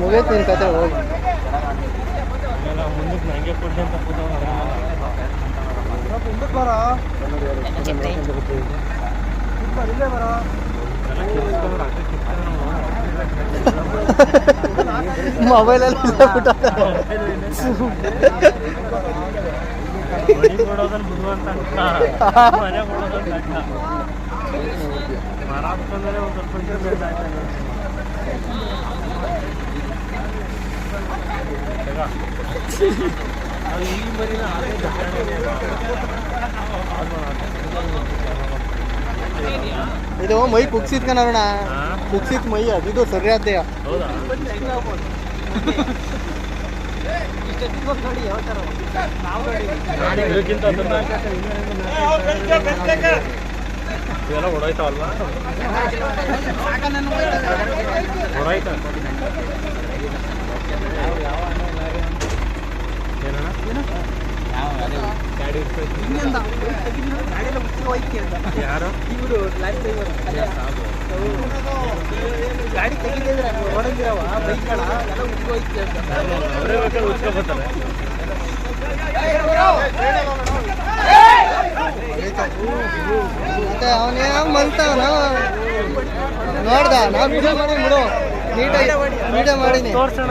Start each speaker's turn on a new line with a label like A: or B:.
A: ಮುಗಿಯತ್ತು ನಿನ್ ಕತೆ ಹೋಗಿ ಮೊಬೈಲಲ್ಲಿ ಬಿಟ್ಟು
B: ಮರ ಒಂದು ಸ್ವಲ್ಪ
A: ಇದು ಮೈ ಕುಗ್ಸಿತ್ ಕಣಣ್ಣ
B: ಹಾ?
A: ಕುಗ್ಸಿತ್ ಮೈ ಅದಿದು ಸರಿ ಆದ್ಯ
B: ಹೌದಾ? ಇದಕ್ಕಿಂತ ಅದನ್ನ ಇವೆಲ್ಲ ಹೊಡೋಯ್ತಾವಲ್ವಾ? ಹೊಡೋಯ್ತಾ? ಗಾಡಿ. ಯಾರು?
A: ಗಾಡಿ ತೆಗಿತಿದ್ರೆ ನೋಡಿದಿರವ ಬೈಕ್ಗಳ ಎಲ್ಲ ಅಂತ.
B: ಅವರೇ ಬೇಕಾದ್ರೆ ಉಚ್ಕೊಬರ್ತಾರೆ
A: ಮತ್ತೆ ಅವನೇ ಮಲ್ತಾವನ ನೋಡ್ದ ನಾನು ವಿಡಿಯೋ ಮಾಡಿ ಬಿಡು. ನೀಟಾಗಿ ವಿಡಿಯೋ ಮಾಡೀನಿ.
B: ತೋರ್ಸೋಣ